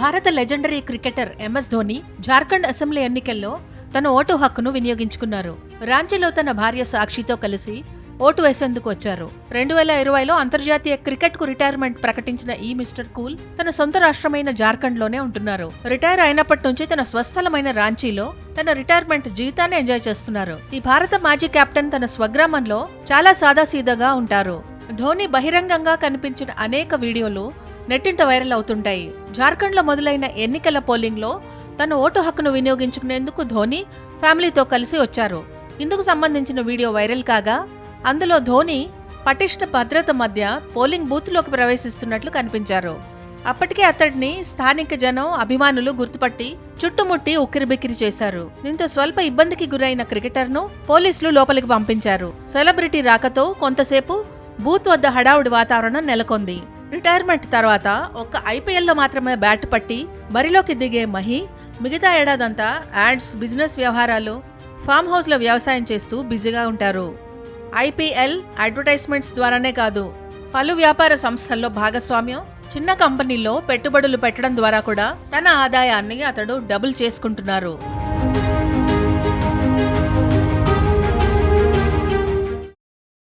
భారత legendary cricketer MS Dhoni Jharkhand assembly ఎన్నికల్లో తన ఓటు హక్కును వినియోగించుకున్నారు. రాంచీలో తన భార్య సాక్షితో కలిసి ఓటు వేసేందుకు వచ్చారు. రెండు వేల ఇరవైలో అంతర్జాతీయ క్రికెట్కు రిటైర్మెంట్ ప్రకటించిన ఈ మిస్టర్ కూల్ తన సొంత రాష్ట్రమైన జార్ఖండ్లోనే ఉంటున్నారు. రిటైర్ అయినప్పటి నుంచి తన స్వస్థలమైన రాంచీలో తన రిటైర్మెంట్ జీవితాన్ని ఎంజాయ్ చేస్తున్నారు. ఈ భారత మాజీ కెప్టెన్ తన స్వగ్రామంలో చాలా సాదాసీదాగా ఉంటారు. ధోని బహిరంగంగా కనిపించిన అనేక వీడియోలు నెట్టింట వైరల్ అవుతుంటాయి. జార్ఖండ్లో మొదలైన ఎన్నికల పోలింగ్లో తన ఓటు హక్కును వినియోగించుకునేందుకు ధోని ఫ్యామిలీతో కలిసి వచ్చారు. ఇందుకు సంబంధించిన వీడియో వైరల్ కాగా అందులో ధోని పటిష్ట భద్రత మధ్య పోలింగ్ బూత్లోకి ప్రవేశిస్తున్నట్లు కనిపించారు. అప్పటికే అతడిని స్థానిక జనం అభిమానులు గుర్తుపట్టి చుట్టుముట్టి ఉక్కిరిబిక్కిరి చేశారు. దీంతో స్వల్ప ఇబ్బందికి గురైన క్రికెటర్ను పోలీసులు లోపలికి పంపించారు. సెలబ్రిటీ రాకతో కొంతసేపు బూత్ వద్ద హడావుడి వాతావరణం నెలకొంది. రిటైర్మెంట్ తర్వాత ఒక్క ఐపీఎల్లో మాత్రమే బ్యాట్ పట్టి బరిలోకి దిగే మహి మిగతా ఏడాదంతా యాడ్స్ బిజినెస్ వ్యవహారాలు ఫామ్ హౌస్లో వ్యవసాయం చేస్తూ బిజీగా ఉంటారు. ఐపీఎల్ అడ్వర్టైజ్మెంట్స్ ద్వారానే కాదు పలు వ్యాపార సంస్థల్లో భాగస్వామ్యం చిన్న కంపెనీల్లో పెట్టుబడులు పెట్టడం ద్వారా కూడా తన ఆదాయాన్ని అతడు డబుల్ చేసుకుంటున్నారు.